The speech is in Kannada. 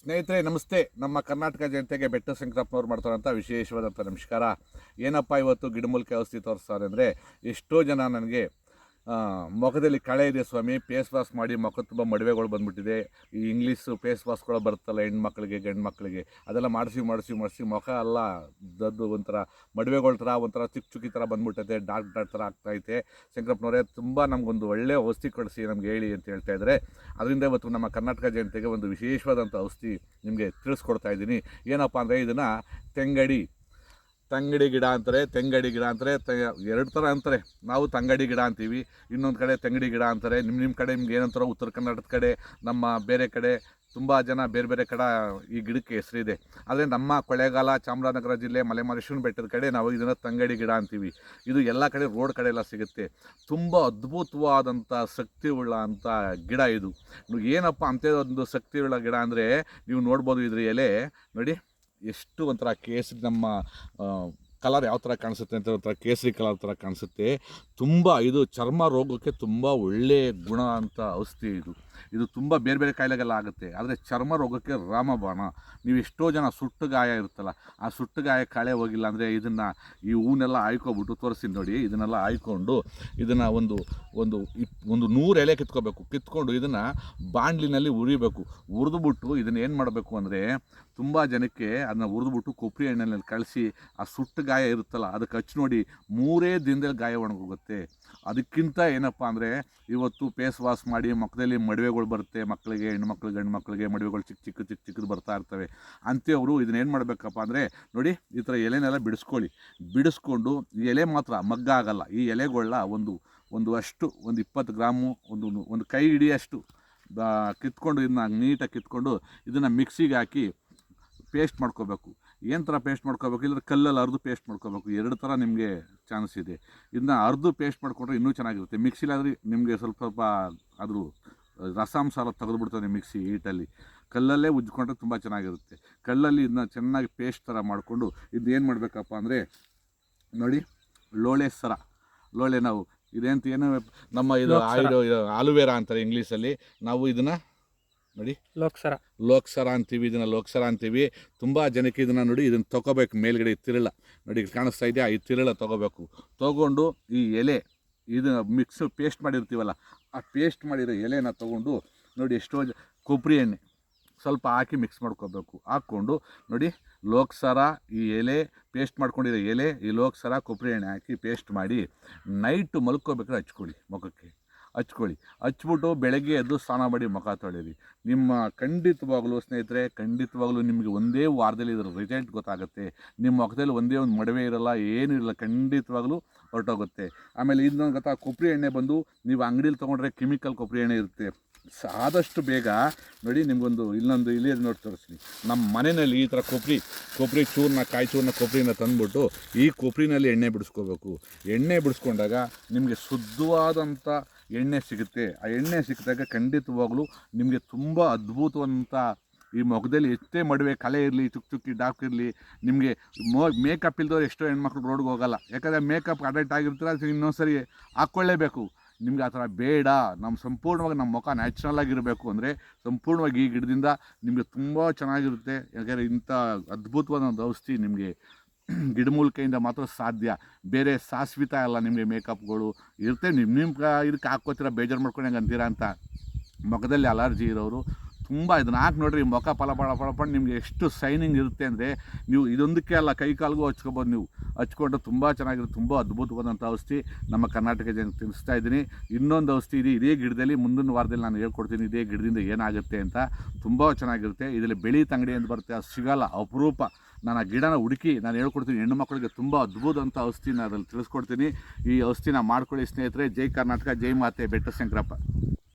ಸ್ನೇಹಿತರೆ, ನಮಸ್ತೆ. ನಮ್ಮ ಕರ್ನಾಟಕ ಜನತೆಗೆ ಬೆಟ್ಟ ಶಂಕರಪ್ಪನವ್ರು ಮಾಡ್ತಾರಂಥ ವಿಶೇಷವಾದಂಥ ನಮಸ್ಕಾರ. ಏನಪ್ಪ ಇವತ್ತು ಗಿಡಮೂಲಿಕೆ ಔಷಧಿ ತೋರಿಸ್ತಾರೆ ಅಂದರೆ ಎಷ್ಟೋ ಜನ ನನಗೆ ಮುಖದಲ್ಲಿ ಕಳೆ ಇದೆ ಸ್ವಾಮಿ. ಫೇಸ್ ವಾಶ್ ಮಾಡಿ ಮುಖ ತುಂಬ ಮಡವೆಗಳು ಬಂದ್ಬಿಟ್ಟಿದೆ. ಈ ಇಂಗ್ಲೀಷು ಫೇಸ್ ವಾಶ್ಗಳು ಬರುತ್ತಲ್ಲ ಹೆಣ್ಮಕ್ಳಿಗೆ ಗಂಡು ಮಕ್ಕಳಿಗೆ ಅದೆಲ್ಲ ಮಾಡಿಸಿ ಮಾಡಿಸಿ ಮಾಡಿಸಿ ಮುಖ ಎಲ್ಲ ದದ್ದು ಒಂಥರ ಮಡವೆಗಳ ಥರ ಒಂಥರ ಚಿಕ್ಕ ಚುಕ್ಕಿ ಥರ ಬಂದ್ಬಿಟ್ಟೈತೆ. ಡಾರ್ಕ್ ಡಾರ್ಕ್ ಥರ ಆಗ್ತೈತೆ. ಶಂಕರಪ್ಪನವರೇ, ತುಂಬ ನಮಗೊಂದು ಒಳ್ಳೆ ಔಷಧಿ ಕೊಡಿಸಿ ನಮ್ಗೆ ಹೇಳಿ ಅಂತ ಹೇಳ್ತಾ ಇದ್ದಾರೆ. ಅದರಿಂದ ಇವತ್ತು ನಮ್ಮ ಕರ್ನಾಟಕ ಜನತೆಗೆ ಒಂದು ವಿಶೇಷವಾದಂಥ ಔಷಧಿ ನಿಮಗೆ ತಿಳಿಸ್ಕೊಡ್ತಾ ಇದ್ದೀನಿ. ಏನಪ್ಪ ಅಂದರೆ ಇದನ್ನು ತೆಂಗಡಿ ತಂಗಡಿ ಗಿಡ ಅಂತಾರೆ, ತೆಂಗಡಿ ಗಿಡ ಅಂತಾರೆ, ತ, ಎರಡು ಥರ ಅಂತಾರೆ. ನಾವು ತಂಗಡಿ ಗಿಡ ಅಂತೀವಿ, ಇನ್ನೊಂದು ಕಡೆ ತೆಂಗಡಿ ಗಿಡ ಅಂತಾರೆ. ನಿಮ್ಮ ನಿಮ್ಮ ಕಡೆ ನಿಮ್ಗೆ ಏನಂತಾರೋ ಉತ್ತರ ಕನ್ನಡದ ಕಡೆ, ನಮ್ಮ ಬೇರೆ ಕಡೆ, ತುಂಬ ಜನ ಬೇರೆ ಬೇರೆ ಕಡೆ ಈ ಗಿಡಕ್ಕೆ ಹೆಸರಿದೆ. ಆದರೆ ನಮ್ಮ ಕೊಳ್ಳೇಗಾಲ ಚಾಮರಾಜನಗರ ಜಿಲ್ಲೆ, ಮಲೆಮಹದೇಶ್ವರನ ಬೆಟ್ಟದ ಕಡೆ ನಾವು ಇದನ್ನು ತಂಗಡಿ ಗಿಡ ಅಂತೀವಿ. ಇದು ಎಲ್ಲ ಕಡೆ ರೋಡ್ ಕಡೆ ಎಲ್ಲ ಸಿಗುತ್ತೆ. ತುಂಬ ಅದ್ಭುತವಾದಂಥ ಶಕ್ತಿ ಉಳ್ಳ ಗಿಡ ಇದು. ಏನಪ್ಪ ಅಂತ ಒಂದು ಶಕ್ತಿ ಉಳ್ಳ ಗಿಡ ಅಂದರೆ, ನೀವು ನೋಡ್ಬೋದು ಇದ್ರ ಎಲೆ. ನೋಡಿ. ಎಷ್ಟು ಒಂಥರ ಕೇಸರಿ ನಮ್ಮ ಕಲರ್ ಯಾವ ಥರ ಕಾಣಿಸುತ್ತೆ ಅಂತ ಒಂಥರ ಕೇಸರಿ ಕಲರ್ ಥರ ಕಾಣಿಸುತ್ತೆ. ತುಂಬ ಇದು ಚರ್ಮ ರೋಗಕ್ಕೆ ತುಂಬ ಒಳ್ಳೆಯ ಗುಣ ಅಂತ ಔಷಧಿ ಇದು. ಇದು ತುಂಬ ಬೇರೆ ಬೇರೆ ಕಾಯಿಲೆಗೆಲ್ಲ ಆಗುತ್ತೆ. ಆದರೆ ಚರ್ಮ ರೋಗಕ್ಕೆ ರಾಮಬಾಣ. ನೀವು ಎಷ್ಟೋ ಜನ ಸುಟ್ಟು ಗಾಯ ಇರುತ್ತಲ್ಲ, ಆ ಸುಟ್ಟು ಗಾಯ ಕಾಳೆ ಹೋಗಿಲ್ಲ ಅಂದರೆ ಇದನ್ನು ಈ ಹೂನೆಲ್ಲ ಆಯ್ಕೊಬಿಟ್ಟು ತೋರಿಸಿ ನೋಡಿ, ಇದನ್ನೆಲ್ಲ ಆಯ್ಕೊಂಡು ಇದನ್ನು ಒಂದು ಒಂದು ಇಪ್, ಒಂದು ನೂರು ಎಲೆ ಕಿತ್ಕೋಬೇಕು. ಕಿತ್ಕೊಂಡು ಇದನ್ನು ಬಾಂಡ್ಲಿನಲ್ಲಿ ಉರಿಬೇಕು. ಉರಿದುಬಿಟ್ಟು ಇದನ್ನು ಏನು ಮಾಡಬೇಕು ಅಂದರೆ ತುಂಬ ಜನಕ್ಕೆ ಅದನ್ನ ಹುರಿದ್ಬಿಟ್ಟು ಕೊಬ್ಬರಿ ಎಣ್ಣೆನಲ್ಲಿ ಕಳಿಸಿ ಆ ಸುಟ್ಟು ಗಾಯ ಇರುತ್ತಲ್ಲ, ಅದಕ್ಕೆ ಹಚ್ಚಿ ನೋಡಿ ಮೂರೇ ದಿನದಲ್ಲಿ ಗಾಯ ಒಣಗೋಗುತ್ತೆ. ಅದಕ್ಕಿಂತ ಏನಪ್ಪ ಅಂದರೆ ಇವತ್ತು ಫೇಸ್ ವಾಶ್ ಮಾಡಿ ಮುಖದಲ್ಲಿ ಮಡುವೆಗಳು ಬರುತ್ತೆ, ಮಕ್ಕಳಿಗೆ ಹೆಣ್ಣು ಮಕ್ಕಳು ಗಂಡು ಮಕ್ಕಳಿಗೆ ಮಡುವೆಗಳು ಚಿಕ್ಕ ಚಿಕ್ಕ ಚಿಕ್ಕ ಚಿಕ್ಕದು ಬರ್ತಾ ಇರ್ತವೆ. ಅಂಥವ್ರು ಇದನ್ನೇನು ಮಾಡಬೇಕಪ್ಪ ಅಂದರೆ, ನೋಡಿ ಈ ಥರ ಎಲೆನೆಲ್ಲ ಬಿಡಿಸ್ಕೊಳ್ಳಿ. ಬಿಡಿಸ್ಕೊಂಡು ಎಲೆ ಮಾತ್ರ ಮಗ್ಗ ಆಗಲ್ಲ. ಈ ಎಲೆಗಳನ್ನ ಒಂದು ಒಂದು ಅಷ್ಟು, ಒಂದು ಇಪ್ಪತ್ತು ಗ್ರಾಮು, ಒಂದು ಒಂದು ಕೈ ಹಿಡಿಯಷ್ಟು ಕಿತ್ಕೊಂಡು ಇದನ್ನ ನೀಟಾಗಿ ಕಿತ್ಕೊಂಡು ಇದನ್ನು ಮಿಕ್ಸಿಗೆ ಹಾಕಿ ಪೇಸ್ಟ್ ಮಾಡ್ಕೋಬೇಕು. ಏನು ಥರ ಪೇಸ್ಟ್ ಮಾಡ್ಕೋಬೇಕು? ಇಲ್ಲದ್ರೆ ಕಲ್ಲಲ್ಲಿ ಅರ್ದು ಪೇಸ್ಟ್ ಮಾಡ್ಕೋಬೇಕು. ಎರಡು ಥರ ನಿಮಗೆ ಚಾನ್ಸ್ ಇದೆ. ಇದನ್ನ ಅರ್ದು ಪೇಸ್ಟ್ ಮಾಡಿಕೊಂಡ್ರೆ ಇನ್ನೂ ಚೆನ್ನಾಗಿರುತ್ತೆ. ಮಿಕ್ಸಿಲಾದರೆ ನಿಮಗೆ ಸ್ವಲ್ಪ ಸ್ವಲ್ಪ ಅದ್ರ ರಸಾಂಸಾರ ತೆಗೆದುಬಿಡ್ತದೆ ಮಿಕ್ಸಿ ಹೀಟಲ್ಲಿ ಕಲ್ಲಲ್ಲೇ ಉಜ್ಕೊಂಡ್ರೆ ತುಂಬ ಚೆನ್ನಾಗಿರುತ್ತೆ. ಕಲ್ಲಲ್ಲಿ ಇದನ್ನ ಚೆನ್ನಾಗಿ ಪೇಸ್ಟ್ ಥರ ಮಾಡಿಕೊಂಡು ಇದು ಏನು ಮಾಡಬೇಕಪ್ಪ ಅಂದರೆ ನೋಡಿ ಲೋಳೆ ಸರ. ಲೋಳೆ ನಾವು ಇದೇಂತ ಏನು ನಮ್ಮ ಇದು ಆಯುರ್ ಆಲುವೇರಾ ಅಂತಾರೆ ಇಂಗ್ಲೀಷಲ್ಲಿ ನಾವು ಇದನ್ನು ನೋಡಿ. ಲೋಕ್ಸರ. ಲೋಕ್ಸರ ಅಂತೀವಿ ಇದನ್ನ ಲೋಕ್ಸರ ಅಂತೀವಿ. ತುಂಬ ಜನಕ್ಕೆ ಇದನ್ನು ನೋಡಿ ಇದನ್ನು ತಗೋಬೇಕು ಮೇಲ್ಗಡೆ ತಿರುಳ. ನೋಡಿ ಕಾಣಿಸ್ತಾ ಇದೆಯಾ? ಈ ತಿರುಳ ತೊಗೋಬೇಕು. ತೊಗೊಂಡು ಈ ಎಲೆ ಇದು ಮಿಕ್ಸ್ ಪೇಸ್ಟ್ ಮಾಡಿರ್ತೀವಲ್ಲ ಆ ಪೇಸ್ಟ್ ಮಾಡಿರೋ ಎಲೆನ ತಗೊಂಡು ನೋಡಿ ಎಷ್ಟೋ ಕೊಬ್ಬರಿ ಎಣ್ಣೆ ಸ್ವಲ್ಪ ಹಾಕಿ ಮಿಕ್ಸ್ ಮಾಡ್ಕೋಬೇಕು. ಹಾಕ್ಕೊಂಡು ನೋಡಿ ಲೋಕ್ಸರ ಈ ಎಲೆ ಪೇಸ್ಟ್ ಮಾಡ್ಕೊಂಡಿರೋ ಎಲೆ ಈ ಲೋಕ್ಸರ ಕೊಬ್ಬರಿ ಎಣ್ಣೆ ಹಾಕಿ ಪೇಸ್ಟ್ ಮಾಡಿ ನೈಟು ಮಲ್ಕೋಬೇಕಾದ್ರೆ ಹಚ್ಕೊಳ್ಳಿ ಮುಖಕ್ಕೆ. ಹಚ್ಕೊಳ್ಳಿ. ಹಚ್ಬಿಟ್ಟು ಬೆಳಗ್ಗೆ ಎದ್ದು ಸ್ನಾನ ಮಾಡಿ ಮುಖ ತೊಳೀರಿ ನಿಮ್ಮ ಖಂಡಿತವಾಗಲೂ ಸ್ನೇಹಿತರೆ, ಖಂಡಿತವಾಗಲೂ ನಿಮಗೆ ಒಂದೇ ವಾರದಲ್ಲಿ ಇದರ ರಿಸಲ್ಟ್ ಗೊತ್ತಾಗುತ್ತೆ. ನಿಮ್ಮ ಮುಖದಲ್ಲಿ ಒಂದೇ ಒಂದು ಮಡವೆ ಇರಲ್ಲ, ಏನೂ ಇರಲ್ಲ, ಖಂಡಿತವಾಗಲೂ ಹೊರಟೋಗುತ್ತೆ. ಆಮೇಲೆ ಇನ್ನೊಂದು ಗೊತ್ತಾ, ಕೊಬ್ಬರಿ ಎಣ್ಣೆ ಬಂದು ನೀವು ಅಂಗಡೀಲಿ ತೊಗೊಂಡ್ರೆ ಕೆಮಿಕಲ್ ಕೊಬ್ಬರಿ ಎಣ್ಣೆ ಇರುತ್ತೆ. ಆದಷ್ಟು ಬೇಗ ನೋಡಿ ನಿಮಗೊಂದು ಇಲ್ಲೊಂದು ಇಲ್ಲಿ ನೋಡಿ ತೋರಿಸ್ತೀನಿ. ನಮ್ಮ ಮನೆಯಲ್ಲಿ ಈ ಥರ ಕೊಬ್ಬರಿ ಕೊಬ್ಬರಿ ಚೂರ್ನ ಕಾಯಿ ಚೂರ್ನ ಕೊಬ್ಬರಿನ ತಂದುಬಿಟ್ಟು ಈ ಕೊಬ್ಬರಿನಲ್ಲಿ ಎಣ್ಣೆ ಬಿಡಿಸ್ಕೋಬೇಕು. ಎಣ್ಣೆ ಬಿಡಿಸ್ಕೊಂಡಾಗ ನಿಮಗೆ ಶುದ್ಧವಾದಂಥ ಎಣ್ಣೆ ಸಿಗುತ್ತೆ. ಆ ಎಣ್ಣೆ ಸಿಕ್ಕಿದಾಗ ಖಂಡಿತವಾಗ್ಲೂ ನಿಮಗೆ ತುಂಬ ಅದ್ಭುತವಂತ ಈ ಮೊಗದಲ್ಲಿ ಎಷ್ಟೇ ಮಡುವೆ ಕಲೆ ಇರಲಿ, ಚುಕ್ ಚುಕ್ಕಿ ಡಾಕ್ ಇರಲಿ, ನಿಮಗೆ ಮೋ ಮೇಕಪ್ ಇಲ್ದವ್ರು ಎಷ್ಟೋ ಹೆಣ್ಮಕ್ಳು ರೋಡ್ಗೆ ಹೋಗಲ್ಲ. ಯಾಕಂದರೆ ಮೇಕಪ್ ಅಡಲ್ಟ್ ಆಗಿರ್ತೀರ ಇನ್ನೊಂದು ಸರಿ ಹಾಕ್ಕೊಳ್ಳೇಬೇಕು. ನಿಮ್ಗೆ ಆ ಥರ ಬೇಡ. ನಮ್ಮ ಸಂಪೂರ್ಣವಾಗಿ ನಮ್ಮ ಮುಖ ನ್ಯಾಚುರಲ್ ಆಗಿರಬೇಕು ಅಂದರೆ ಸಂಪೂರ್ಣವಾಗಿ ಈ ಗಿಡದಿಂದ ನಿಮಗೆ ತುಂಬ ಚೆನ್ನಾಗಿರುತ್ತೆ. ಯಾಕಂದರೆ ಇಂಥ ಅದ್ಭುತವಾದ ಒಂದು ಔಷಧಿ ನಿಮಗೆ ಗಿಡಮೂಲಿಕೆಯಿಂದ ಮಾತ್ರ ಸಾಧ್ಯ. ಬೇರೆ ಶಾಶ್ವತ ಅಲ್ಲ ನಿಮಗೆ ಮೇಕಪ್ಗಳು. ಇರುತ್ತೆ ನಿಮ್ಮ ನಿಮ್ಮ ಇದಕ್ಕೆ ಹಾಕ್ಕೋತೀರ, ಬೇಜಾರು ಮಾಡ್ಕೊಂಡು ಹೆಂಗೆ ಅಂತೀರಾ ಅಂತ. ಮುಖದಲ್ಲಿ ಅಲರ್ಜಿ ಇರೋರು ತುಂಬ ಇದನ್ನ ಹಾಕಿ ನೋಡ್ರಿ ಮುಖ ಫಲ ಫಲ ನಿಮಗೆ ಎಷ್ಟು ಶೈನಿಂಗ್ ಇರುತ್ತೆ ಅಂದರೆ ನೀವು ಇದೊಂದಕ್ಕೆ ಅಲ್ಲ, ಕೈ ಕಾಲಿಗೂ ಹಚ್ಕೊಬೋದು ನೀವು. ಹಚ್ಕೊಂಡ್ರೆ ತುಂಬ ಚೆನ್ನಾಗಿರುತ್ತೆ, ತುಂಬ ಅದ್ಭುತವಾದಂಥ ಔಷಧಿ ನಮ್ಮ ಕರ್ನಾಟಕ ಜನ ತಿನ್ನಿಸ್ತಾ ಇದ್ದೀನಿ. ಇನ್ನೊಂದು ಔಷಧಿ ಇದೆ, ಇದೇ ಗಿಡದಲ್ಲಿ ಮುಂದಿನ ವಾರದಲ್ಲಿ ನಾನು ಹೇಳ್ಕೊಡ್ತೀನಿ, ಇದೇ ಗಿಡದಿಂದ ಏನಾಗುತ್ತೆ ಅಂತ. ತುಂಬ ಚೆನ್ನಾಗಿರುತ್ತೆ. ಇದರಲ್ಲಿ ಬೆಳಿ ತಂಗಡಿ ಅಂತ ಬರುತ್ತೆ, ಅದು ಸಿಗಲ್ಲ, ಅಪರೂಪ. ನಾನು ಆ ಗಿಡನ ಹುಡುಕಿ ನಾನು ಹೇಳ್ಕೊಡ್ತೀನಿ ಹೆಣ್ಣು ಮಕ್ಕಳಿಗೆ ತುಂಬ ಅದ್ಭುತವಂಥ ಔಷಧಿನ ಅದನ್ನು ತಿಳಿಸ್ಕೊಡ್ತೀನಿ. ಈ ಔಷಧಿನ ಮಾಡ್ಕೊಳ್ಳಿ ಸ್ನೇಹಿತರೆ. ಜೈ ಕರ್ನಾಟಕ, ಜೈ ಮಾತೆ. ಬೆಟ್ಟ ಶಂಕರಪ್ಪ.